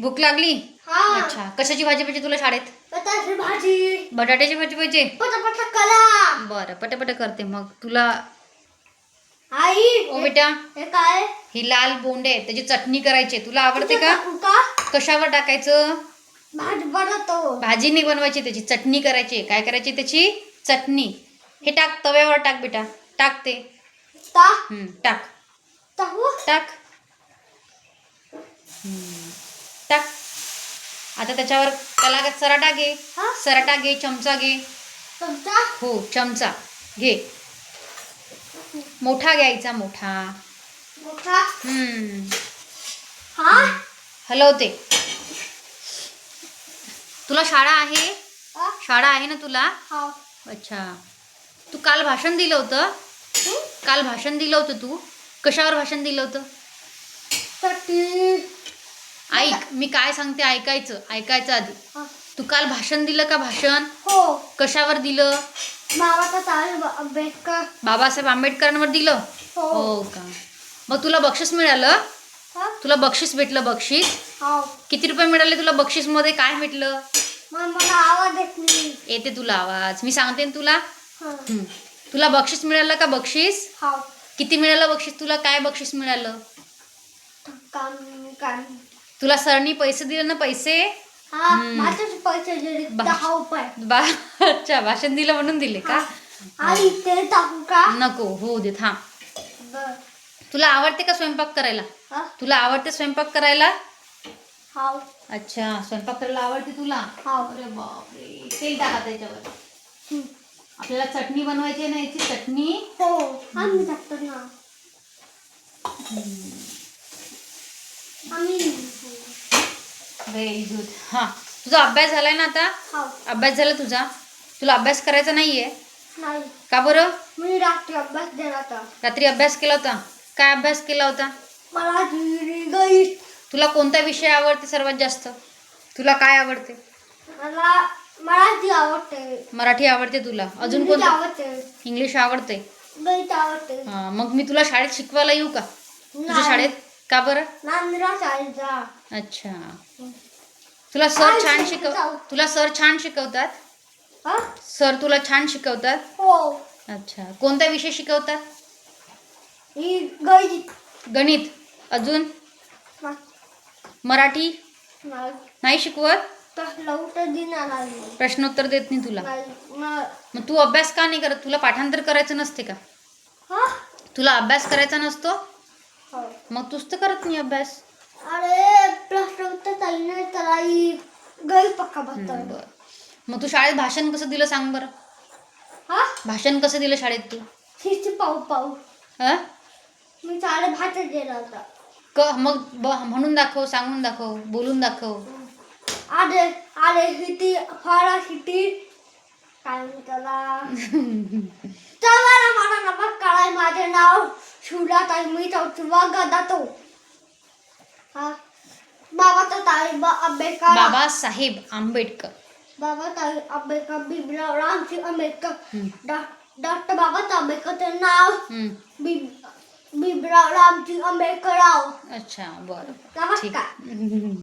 भूक लागली? हा. अच्छा. कशाची भाजी पाहिजे तुला शाळेत? बटाट्याची भाजी. बटाट्याची भाजी पाहिजे? पटापटा कला बरं पटापट करते. मग तुला आई ओ बेटा. हे काय? ही लाल बोंडे आहेत. त्याची चटणी करायची आहे. तुला आवडते का? कशावर टाकायचं? भाजी बनवतो. भाजी नाही बनवायची त्याची चटणी करायची आहे. काय करायची त्याची? चटणी. हे टाक तव्यावर टाक बेटा. टाक ते. ता हम्म, टाक. टाकू? टाक. हम्म, टाक. आता त्याच्यावर त्याला सराटा घे. हा? सराटा घे चमचा घे. चमचा? हो चमचा. घे. मोठा घ्यायचा मोठा. हा? हलवते. तुला शाळा आहे? शाळा आहे ना तुला? अच्छा. तू काल भाषण दिलं होतं? काल भाषण दिलं होतं तू? कशावर भाषण दिलं होतं? ऐक मी काय सांगते ऐकायचं ऐकायचं आधी. हा. तू काल भाषण दिलं का भाषण? हो. कशावर दिलं? बाबाचा आंबेडकर. बाबासाहेब आंबेडकरांवर दिलं? हो. हो का? मग तुला बक्षीस मिळालं? हा? तुला बक्षीस भेटलं बक्षीस? हो. किती रुपये मिळाले तुला बक्षीसमध्ये? काय भेटलं? मग मला आवाज येत नाही. येते तुला आवाज. मी सांगते ना तुला. हा. तुला बक्षीस मिळालं का बक्षीस? हा. किती मिळालं बक्षीस तुला? काय बक्षीस मिळालं? काम काम तुला सरनी पैसे दिले ना पैसे? हा दिले बा- दहा रुपये. बा अच्छा भाषण दिलं म्हणून दिले का? आणि ते टाकू का? नको हो दे थांब बर. तुला आवडते का स्वयंपाक करायला? हा? तुला आवडते स्वयंपाक करायला? अच्छा स्वयंपाक करायला आवडते तुला? अरे बापरे तेल टाका त्याच्यावर. आपल्याला चटणी बनवायची ना याची चटणी? हो आम्ही टाकतो ना. आम्ही व्हेरी गुड हां. तुझा अभ्यास झालाय ना आता? हाव अभ्यास झाला तुझा? तुला अभ्यास करायचा नाहीये? नाही. का बरं? मी रात्री अभ्यास देणार होता. रात्री अभ्यास केला होता? काय अभ्यास केला होता? मला गई तुला कोणता विषय आवडते सर्वात जास्त? तुला काय आवडते? मला मराठी आवडते. मराठी आवडते तुला. अजून कोणतं? आवडते. इंग्लिश आवडते. गणित आवडते. हां, मग मी तुला शाळेत शिकवायला येऊ का? तुझ्या शाळेत? का बरं? अच्छा. तुला सर छान शिकवतात? शिकव तुला सर छान शिकवतात? हा? सर तुला छान शिकवतात? हो. अच्छा. कोणता विषय शिकवतात? गणित. अजून? मराठी? नाही. शिकवत? प्रश्नोत्तर देत नाही तुला. मग तू अभ्यास का नाही करत? तुला पाठांतर करायचं नसते का? हा? तुला अभ्यास करायचा नसतो? मग तूच तर करत नाही अभ्यास. अरे उत्तर काही नाही ही गई पक्का बसतो बरं. मग तू शाळेत भाषण कसं दिलं सांग बरं. हा? भाषण कसं दिलं शाळेत तू? शिस्त पाहू पाहू हा मी साडे भात गेला होता. क मग ब म्हणून दाखव सांगून दाखव बोलून दाखव. अरे अरे किती फारा किती काय म्हणतात त्याला? चला ना मला नमस्कार आहे माझे नाव. शिवला ताई मी चौथी वर्गात जातो हा? बाबाचा ताई बा आंबेडकर. बाबासाहेब आंबेडकर. बाबा ताई आंबेडकर भीमराव रामजी आंबेडकर. हम्म, डॉ- डॉक्टर बाबासाहेब आंबेडकरचे नाव. हम्म. भीम भीमराव रामजी आंबेडकर राव. अच्छा बरं. ठीक. नमस्कार